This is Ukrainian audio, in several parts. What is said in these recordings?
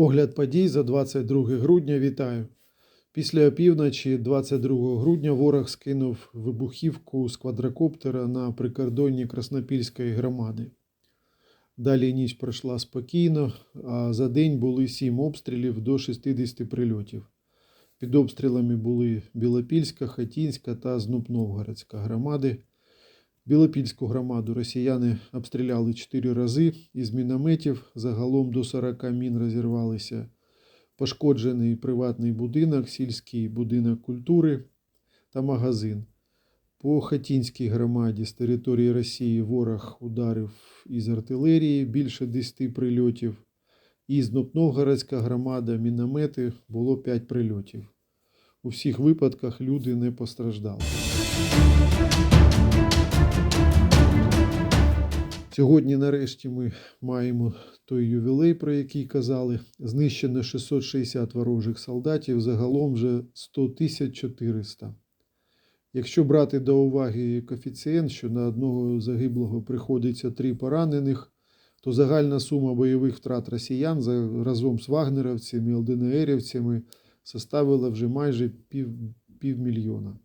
Огляд подій за 22 грудня вітаю. Після опівночі 22 грудня ворог скинув вибухівку з квадрокоптера на прикордонні Краснопільської громади. Далі ніч пройшла спокійно, а за день були 7 обстрілів до 60 прильотів. Під обстрілами були Білопільська, Хатінська та Знупновгородська громади. Білопільську громаду росіяни обстріляли 4 рази із мінометів. Загалом до 40 мін розірвалися. Пошкоджений приватний будинок, сільський будинок культури та магазин. По Хатінській громаді з території Росії ворог ударив із артилерії більше 10 прильотів. І Знопновгородська громада, міномети було 5 прильотів. У всіх випадках люди не постраждали. Сьогодні, нарешті, ми маємо той ювілей, про який казали. Знищено 660 ворожих солдатів, загалом вже 100 тисяч 400. Якщо брати до уваги коефіцієнт, що на одного загиблого приходиться 3 поранених, то загальна сума бойових втрат росіян разом з вагнерівцями, ЛДНРівцями составила вже майже пів, півмільйона.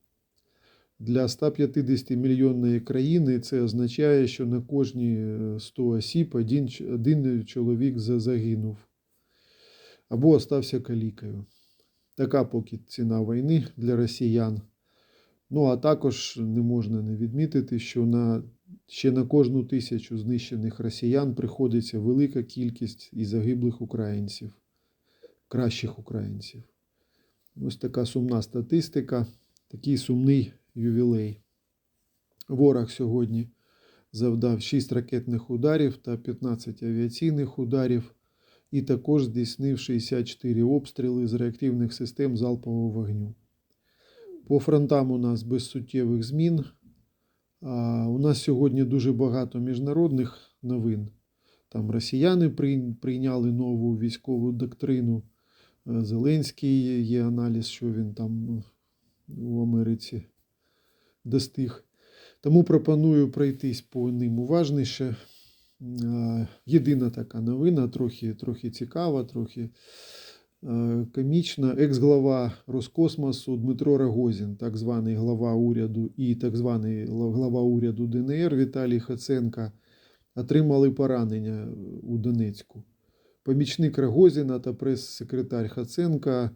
Для 150 мільйонної країни це означає, що на кожні е, 100 осіб один, один чоловік загинув або остався калікою. Така поки ціна війни для росіян. Ну а також не можна не відмітити, що на, ще на кожну тисячу знищених росіян приходиться велика кількість і загиблих українців, кращих українців. Ось така сумна статистика, такий сумний ювілей. Ворог сьогодні завдав 6 ракетних ударів та 15 авіаційних ударів, і також здійснив 64 обстріли з реактивних систем залпового вогню. По фронтам у нас без суттєвих змін. У нас сьогодні дуже багато міжнародних новин. Там росіяни прийняли нову військову доктрину. Е, Зеленський є аналіз, що він там у Америці достиг. Тому пропоную пройтись по ним уважніше. Е, Єдина така новина, трохи, трохи цікава, трохи е, комічна. Екс-глава Роскосмосу Дмитро Рогозін, так званий глава уряду, і так званий глава уряду ДНР Віталій Хаценка отримали поранення у Донецьку. Помічник Рогозіна та прес-секретар Хаценка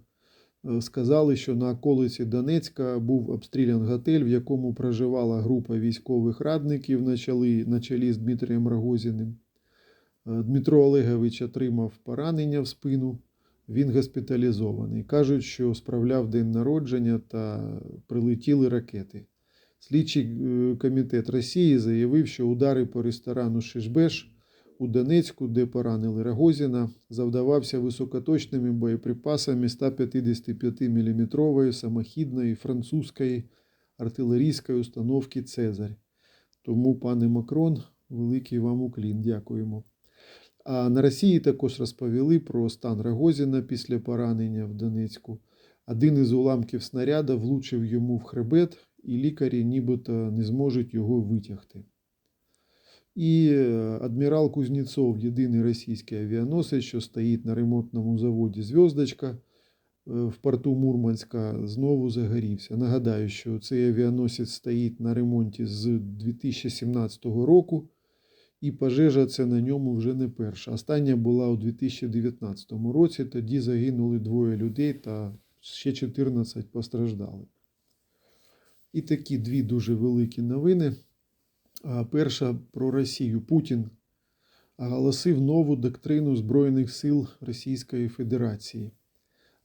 сказали, що на околиці Донецька був обстрілян готель, в якому проживала група військових радників на чолі, на чолі з Дмитрієм Рогозіним. Е, Дмитро Олегович отримав поранення в спину. Він госпіталізований. Кажуть, що справляв день народження та прилетіли ракети. Слідчий е, комітет Росії заявив, що удари по ресторану Шишбеш у Донецьку, де поранили Рогозіна, завдавався високоточними боєприпасами 155 мм самохідної французької артилерійської установки Цезарь. Тому, пане Макрон, великий вам уклін. Дякуємо. А на Росії також розповіли про стан Рогозіна після поранення в Донецьку. Один із уламків снаряда влучив йому в хребет, і лікарі нібито не зможуть його витягти. І е, адмірал Кузнєцов, єдиний російський авіаносець, що стоїть на ремонтному заводі Зв'яздочка е, в порту Мурманська, знову загорівся. Нагадаю, що цей авіаносець стоїть на ремонті з 2017 року, і пожежа це на ньому вже не перша. Остання була у 2019 році. Тоді загинули двоє людей та ще 14 постраждали. І такі дві дуже великі новини. Перша про Росію. Путін оголосив нову доктрину Збройних сил Російської Федерації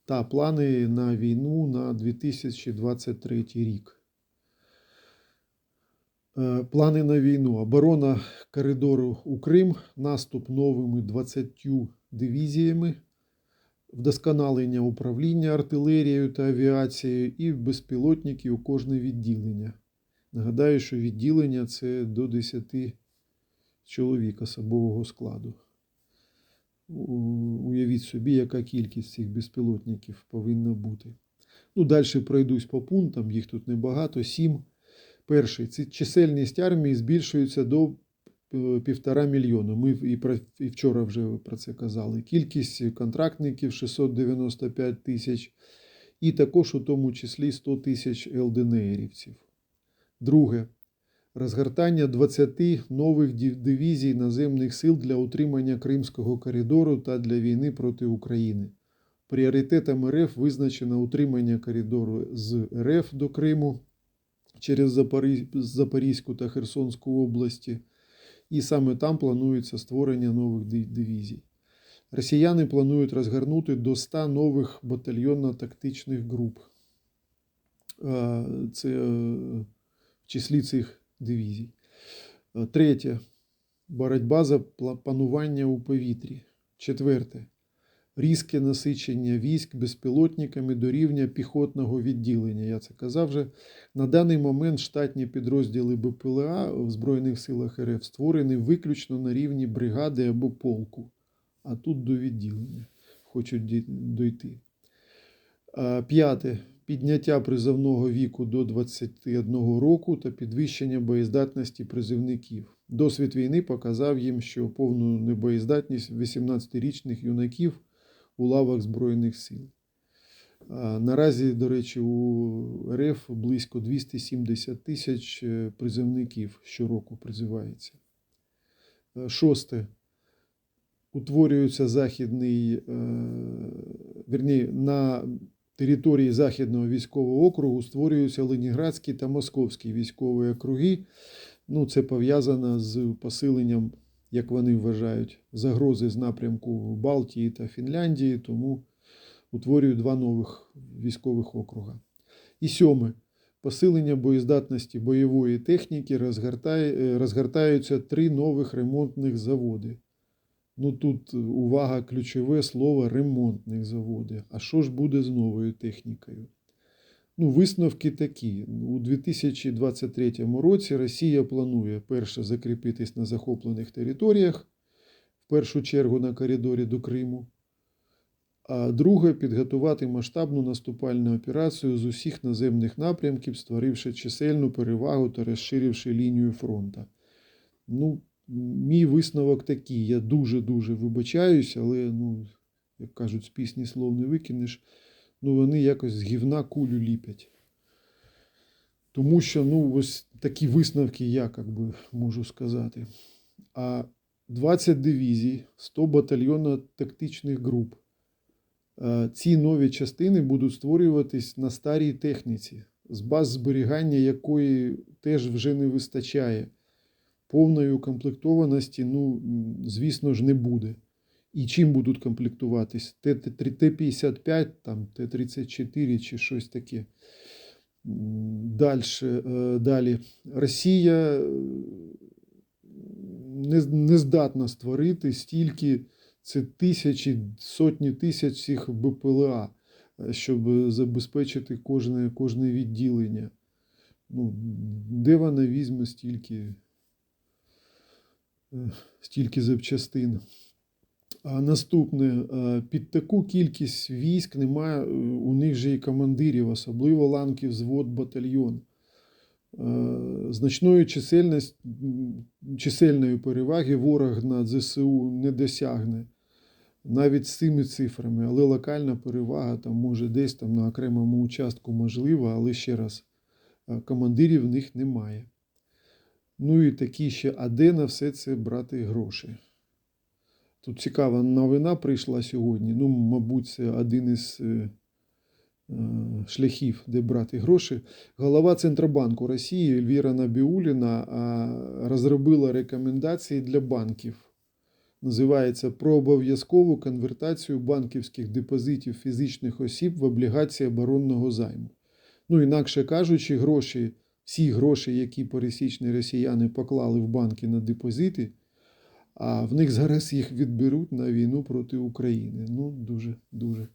та плани на війну на 2023 рік. Е, Плани на війну. Оборона коридору у Крим, наступ новими 20 дивізіями, вдосконалення управління артилерією та авіацією і безпілотників у кожне відділення. Нагадаю, що відділення це до 10 чоловік особового складу. Уявіть собі, яка кількість цих безпілотників повинна бути. Ну, далі пройдусь по пунктам, їх тут небагато, сім. Перший це чисельність армії збільшується до е, півтора мільйона. Ми і, про, і вчора вже про це казали. Кількість контрактників 695 тисяч, і також у тому числі 100 тисяч ЛДНРівців. Друге. Розгортання 20 нових дивізій наземних сил для утримання Кримського коридору та для війни проти України. Пріоритетом РФ визначено утримання коридору з РФ до Криму через Запорі- Запорізьку та Херсонську області, і саме там планується створення нових дивізій. Росіяни планують розгорнути до 100 нових батальйонно-тактичних груп. Це е, в числі цих дивізій. Е, Третє. Боротьба за панування у повітрі. Четверте. Різке насичення військ безпілотниками до рівня піхотного відділення. Я це казав вже. На даний момент штатні підрозділи БПЛА в Збройних силах РФ створені виключно на рівні бригади або полку, а тут до відділення хочуть ді- дойти. П'яте. Підняття призовного віку до 21 року та підвищення боєздатності призовників. Досвід війни показав їм, що повну небоєздатність 18-річних юнаків у лавах Збройних сил. Наразі, до речі, у РФ близько 270 тисяч е, призовників щороку призивається. Е, Шосте. Утворюється західний, е, вірні, на території Західного військового округу створюються Леніградські та Московські військові округи. Ну, це пов'язано з посиленням, як вони вважають, загрози з напрямку Балтії та Фінляндії, тому утворюють два нових військових округа. І сьоме. Посилення боєздатності бойової техніки розгортаються три нових ремонтних заводи. Ну тут увага, ключове слово ремонтних заводи. А що ж буде з новою технікою? Ну, висновки такі. У 2023 році Росія планує перше закріпитись на захоплених територіях, в першу чергу на коридорі до Криму. А друге підготувати масштабну наступальну операцію з усіх наземних напрямків, створивши чисельну перевагу та розширивши лінію фронту. Ну, мій висновок такий. Я дуже-дуже вибачаюсь, але, ну, як кажуть, з пісні слов не викинеш. Ну, вони якось з гівна кулю ліпять. Тому що, ну, ось такі висновки я як би, можу сказати. А 20 дивізій, 100 батальйонно-тактичних груп. Е, Ці нові частини будуть створюватись на старій техніці, з баз зберігання якої теж вже не вистачає. Повної укомплектованості, ну, звісно ж, не буде. І чим будуть комплектуватись? Т-55, там, Т-34 чи щось таке. Дальше, е, далі. Росія е, не, не здатна створити стільки, це тисячі, сотні тисяч цих БПЛА, е, щоб забезпечити кожне, кожне відділення. Ну, де вона візьме стільки, стільки запчастин? А наступне, е, під таку кількість військ немає е, у них же і командирів, особливо ланків, взвод, батальйон. Е, Значної чисельної переваги ворог над ЗСУ не досягне навіть з цими цифрами, але локальна перевага там може десь там на окремому участку можлива, але ще раз, командирів в них немає. Ну і такі ще, а де на все це брати гроші? Тут цікава новина прийшла сьогодні. Ну, мабуть, це один із е, е, шляхів, де брати гроші. Голова Центробанку Росії Ельвіра Набіуліна розробила рекомендації для банків. Називається про обов'язкову конвертацію банківських депозитів фізичних осіб в облігації оборонного займу. Ну, інакше кажучи, гроші, всі гроші, які пересічні росіяни поклали в банки на депозити, а в них зараз їх відберуть на війну проти України. Ну, дуже, дуже.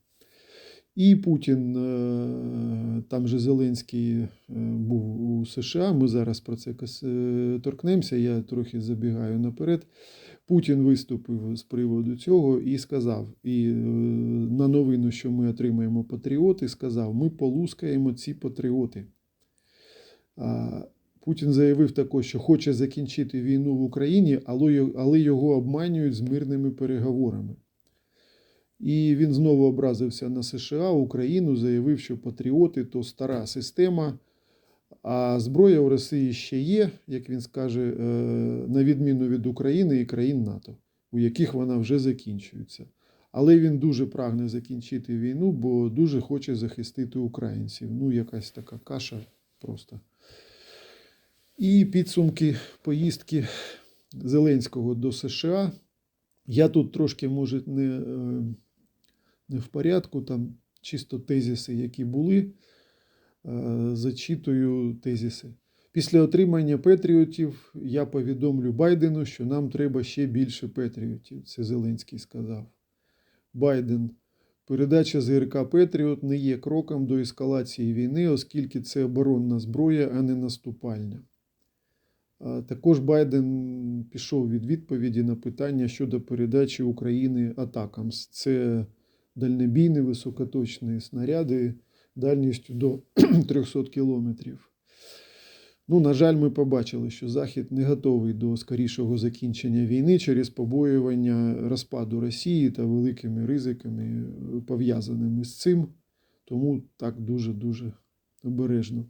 І Путін, е, там же Зеленський е, був у США. Ми зараз про це е, торкнемося. Я трохи забігаю наперед. Путін виступив з приводу цього і сказав: і на новину, що ми отримаємо патріоти, сказав: ми полускаємо ці патріоти. Путін заявив також, що хоче закінчити війну в Україні, але його обманюють з мирними переговорами. І він знову образився на США, Україну, заявив, що патріоти то стара система, а зброя у Росії ще є, як він скаже, е, на відміну від України і країн НАТО, у яких вона вже закінчується. Але він дуже прагне закінчити війну, бо дуже хоче захистити українців. Ну, якась така каша просто. І підсумки поїздки Зеленського до США. Я тут трошки, може, не, е, не в порядку, там чисто тезиси, які були. Е, Зачитую тезиси. Після отримання Петріотів я повідомлю Байдену, що нам треба ще більше Петріотів. Це Зеленський сказав. Байден. Передача ЗРК Петріот не є кроком до ескалації війни, оскільки це оборонна зброя, а не наступальня. А Також Байден пішов від відповіді на питання щодо передачі України атакам. Це дальнобійні високоточні снаряди дальністю до 300 кілометрів. Ну, на жаль, ми побачили, що Захід не готовий до скорішого закінчення війни через побоювання розпаду Росії та великими ризиками, пов'язаними з цим. Тому так дуже-дуже обережно.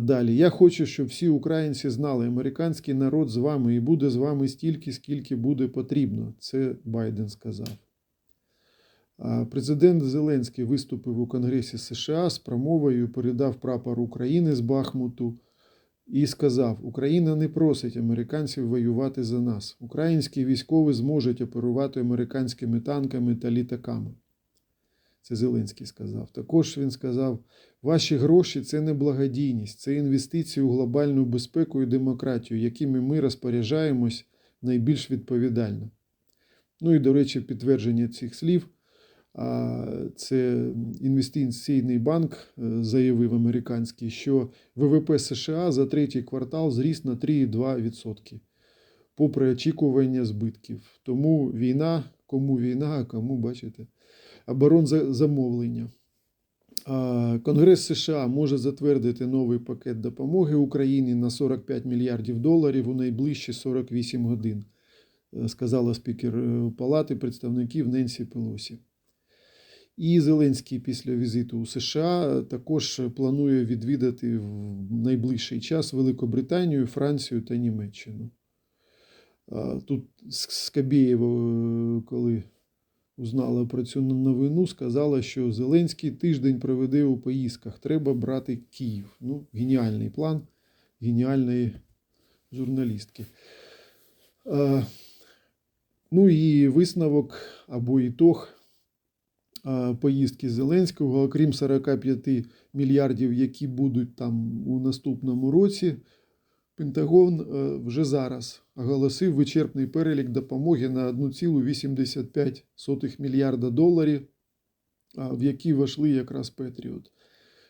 Далі. Я хочу, щоб всі українці знали, американський народ з вами і буде з вами стільки, скільки буде потрібно. Це Байден сказав. Президент Зеленський виступив у Конгресі США з промовою, передав прапор України з Бахмуту і сказав: Україна не просить американців воювати за нас. Українські військові зможуть оперувати американськими танками та літаками. Це Зеленський сказав. Також він сказав: ваші гроші це не благодійність, це інвестиції у глобальну безпеку і демократію, якими ми розпоряджаємось найбільш відповідально. Ну і, до речі, підтвердження цих слів. Це інвестиційний банк е, заявив американський, що ВВП США за третій квартал зріс на 3,2%, попри очікування збитків. Тому війна, кому війна, а кому, бачите, оборонзамовлення. А Конгрес США може затвердити новий пакет допомоги Україні на 45 мільярдів доларів у найближчі 48 годин, е, сказала спікер е, Палати представників Ненсі Пелосі. І Зеленський після візиту у США також планує відвідати в найближчий час Великобританію, Францію та Німеччину. Тут Скабєєва, е, коли узнала про цю новину, сказала, що Зеленський тиждень проведе у поїздках. Треба брати Київ. Ну, геніальний план геніальної журналістки. А, Ну і висновок або ітог поїздки Зеленського, окрім 45 мільярдів, які будуть там у наступному році. Пентагон е, вже зараз оголосив вичерпний перелік допомоги на 1,85 мільярда доларів, в які війшли якраз Петріот.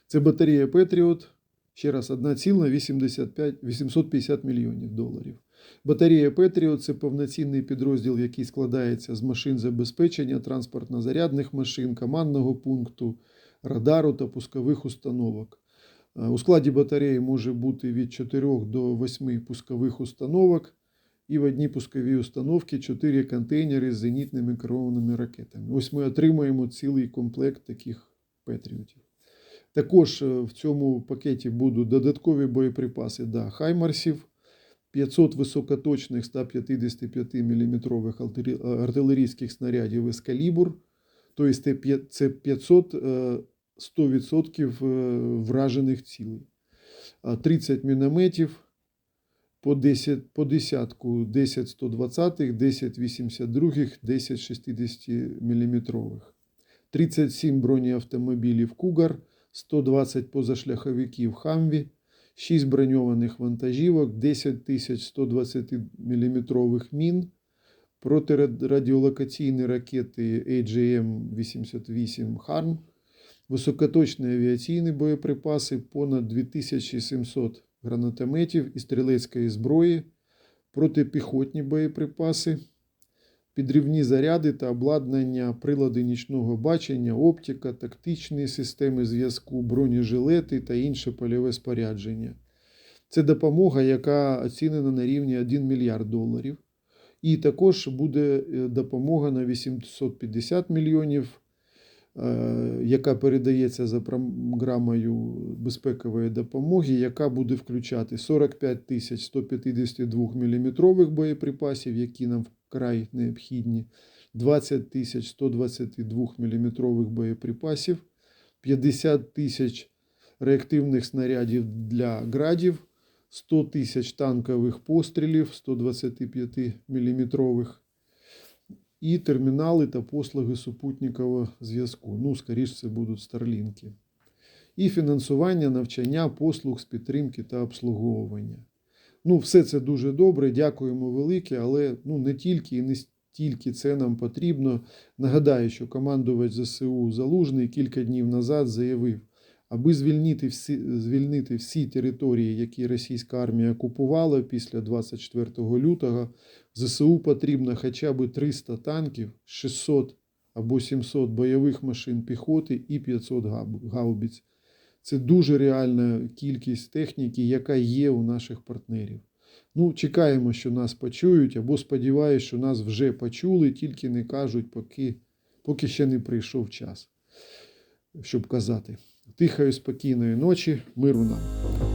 Це батарея Петріот, ще раз, 1,850 мільйонів доларів. Батарея Петріот це повноцінний підрозділ, який складається з машин забезпечення, транспортно-зарядних машин, командного пункту, радару та пускових установок. Е, У складі батареї може бути від 4 до 8 пускових установок, і в одній пусковій установці 4 контейнери з зенітними керованими ракетами. Ось ми отримаємо цілий комплект таких Петріотів. Також е, в цьому пакеті будуть додаткові боєприпаси до Хаймарсів, 500 високоточних 155 мм артилерійських снарядів «Ескалібур», тобто це 500 е, 100% е, вражених цілей. 30 мінометів по 10, по десятку 10 120, 10 82, 10 60 мм. 37 бронеавтомобілів Кугар, 120 позашляховиків Хамві, 6 броньованих вантажівок, 10 120 мм мін, протирадіолокаційні ракети AGM-88 «Харм», високоточні авіаційні боєприпаси, понад 2700 гранатометів і стрілецької зброї, протипіхотні боєприпаси, підривні заряди та обладнання, прилади нічного бачення, оптика, тактичні системи зв'язку, бронежилети та інше польове спорядження. Це допомога, яка оцінена на рівні 1 мільярд доларів. І також буде е, допомога на 850 мільйонів, яка передається за програмою безпекової допомоги, яка буде включати 45 тисяч 152 мм боєприпасів, які нам вкрай необхідні, 20 тисяч 122 мм боєприпасів, 50 тисяч реактивних снарядів для градів, 100 тисяч танкових пострілів 125 мм і термінали та послуги супутникового зв'язку. Ну, скоріше, це будуть старлінки. І фінансування навчання послуг з підтримки та обслуговування. Ну, все це дуже добре, дякуємо велике, але ну, не тільки і не стільки це нам потрібно. Нагадаю, що командувач ЗСУ Залужний кілька днів назад заявив, аби звільнити всі, звільнити всі території, які російська армія окупувала після 24 лютого, ЗСУ потрібно хоча б 300 танків, 600 або 700 бойових машин піхоти і 500 гаубиць. Це дуже реальна кількість техніки, яка є у наших партнерів. Ну, чекаємо, що нас почують, або сподіваюся, що нас вже почули, тільки не кажуть, поки, поки ще не прийшов час, щоб казати. Тихої, спокійної ночі, миру нам.